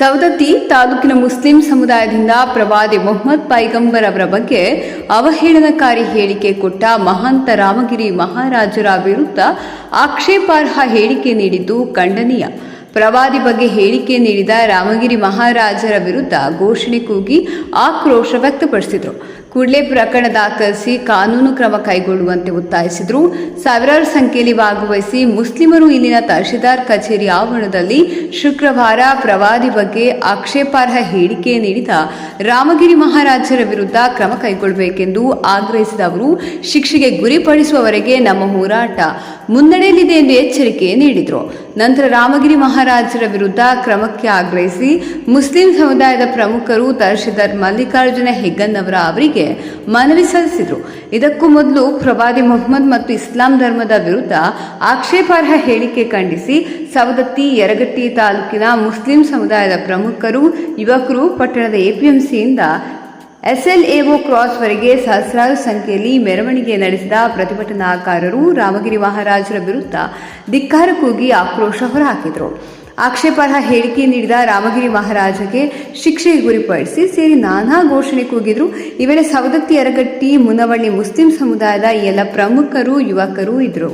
ಸವದತ್ತಿ ತಾಲೂಕಿನ ಮುಸ್ಲಿಂ ಸಮುದಾಯದಿಂದ ಪ್ರವಾದಿ ಮೊಹಮ್ಮದ್ ಪೈಗಂಬರ್ ಅವರ ಬಗ್ಗೆ ಅವಹೇಳನಕಾರಿ ಹೇಳಿಕೆ ಕೊಟ್ಟ ಮಹಾಂತ ರಾಮಗಿರಿ ಮಹಾರಾಜರ ವಿರುದ್ಧ ಆಕ್ಷೇಪಾರ್ಹ ಹೇಳಿಕೆ ನೀಡಿದ್ದು ಖಂಡನೀಯ. ಪ್ರವಾದಿ ಬಗ್ಗೆ ಹೇಳಿಕೆ ನೀಡಿದ ರಾಮಗಿರಿ ಮಹಾರಾಜರ ವಿರುದ್ಧ ಘೋಷಣೆ ಕೂಗಿ ಆಕ್ರೋಶ ವ್ಯಕ್ತಪಡಿಸಿದರು. ಕೂಡಲೇ ಪ್ರಕರಣ ದಾಖಲಿಸಿ ಕಾನೂನು ಕ್ರಮ ಕೈಗೊಳ್ಳುವಂತೆ ಒತ್ತಾಯಿಸಿದರು. ಸಾವಿರಾರು ಸಂಖ್ಯೆಯಲ್ಲಿ ಭಾಗವಹಿಸಿ ಮುಸ್ಲಿಮರು ಇಲ್ಲಿನ ತಹಶೀಲ್ದಾರ್ ಕಚೇರಿ ಆವರಣದಲ್ಲಿ ಶುಕ್ರವಾರ ಪ್ರವಾದಿ ಬಗ್ಗೆ ಆಕ್ಷೇಪಾರ್ಹ ಹೇಳಿಕೆ ನೀಡಿದ ರಾಮಗಿರಿ ಮಹಾರಾಜರ ವಿರುದ್ಧ ಕ್ರಮ ಕೈಗೊಳ್ಳಬೇಕೆಂದು ಆಗ್ರಹಿಸಿದ ಅವರು ಶಿಕ್ಷೆಗೆ ಗುರಿಪಡಿಸುವವರೆಗೆ ನಮ್ಮ ಹೋರಾಟ ಮುನ್ನಡೆಯಲಿದೆ ಎಂದು ಎಚ್ಚರಿಕೆ ನೀಡಿದರು. ನಂತರ ರಾಮಗಿರಿ ಮಹಾರಾಜರ ವಿರುದ್ಧ ಕ್ರಮಕ್ಕೆ ಆಗ್ರಹಿಸಿ ಮುಸ್ಲಿಂ ಸಮುದಾಯದ ಪ್ರಮುಖರು ತಹಶೀಲ್ದಾರ್ ಮಲ್ಲಿಕಾರ್ಜುನ ಹೆಗ್ಗನ್ನವರ ಅವರಿಗೆ ಮನವಿ ಸಲ್ಲಿಸಿದರು. ಇದಕ್ಕೂ ಮೊದಲು ಪ್ರವಾದಿ ಮೊಹಮ್ಮದ್ ಮತ್ತು ಇಸ್ಲಾಂ ಧರ್ಮದ ವಿರುದ್ಧ ಆಕ್ಷೇಪಾರ್ಹ ಹೇಳಿಕೆ ಖಂಡಿಸಿ ಸವದತ್ತಿ ಯರಗಟ್ಟಿ ತಾಲೂಕಿನ ಮುಸ್ಲಿಂ ಸಮುದಾಯದ ಪ್ರಮುಖರು, ಯುವಕರು, ಪಟ್ಟಣದ ಎಪಿಎಂಸಿಯಿಂದ ಕ್ರಾಸ್ ಕ್ರಾಸ್ವರೆಗೆ ಸಹಸ್ರಾರು ಸಂಖ್ಯೆಯಲ್ಲಿ ಮೆರವಣಿಗೆ ನಡೆಸಿದ ಪ್ರತಿಭಟನಾಕಾರರು ರಾಮಗಿರಿ ಮಹಾರಾಜರ ವಿರುದ್ಧ ಧಿಕ್ಕಾರ ಕೂಗಿ ಆಕ್ರೋಶ ಹೊರಹಾಕಿದರು. ಆಕ್ಷೇಪಾರ್ಹ ಹೇಳಿಕೆ ನೀಡಿದ ರಾಮಗಿರಿ ಮಹಾರಾಜಗೆ ಶಿಕ್ಷೆಗೆ ಗುರಿಪಡಿಸಿ ಸೇರಿ ನಾನಾ ಘೋಷಣೆ ಕೂಗಿದ್ರು ಈ ವೇಳೆ ಸವದತ್ತಿ ಯರಗಟ್ಟಿ ಮುನವಳ್ಳಿ ಮುಸ್ಲಿಂ ಸಮುದಾಯದ ಈ ಎಲ್ಲ ಪ್ರಮುಖರು ಯುವಕರು ಇದ್ರು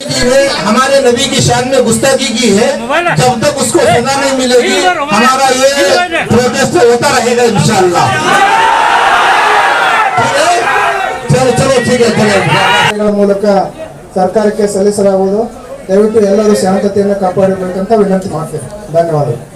की है हमारे नबी की शान में गुस्ताखी की है जब तक उसको सजा नहीं मिलेगी हमारा ये प्रोटेस्ट होता रहेगा इंशाल्लाह ठीक है चलो चलो ठीक है चलो ಗಳ ಮೂಲಕ ಸರ್ಕಾರಕ್ಕೆ ಸಲ್ಲಿಸಲಾಗುವುದು ದಯವಿಟ್ಟು ಎಲ್ಲರೂ ಶಾಂತತೆಯನ್ನು ಕಾಪಾಡಬೇಕಂತ ವಿನಂತಿ ಮಾಡ್ತೇನೆ. ಧನ್ಯವಾದಗಳು.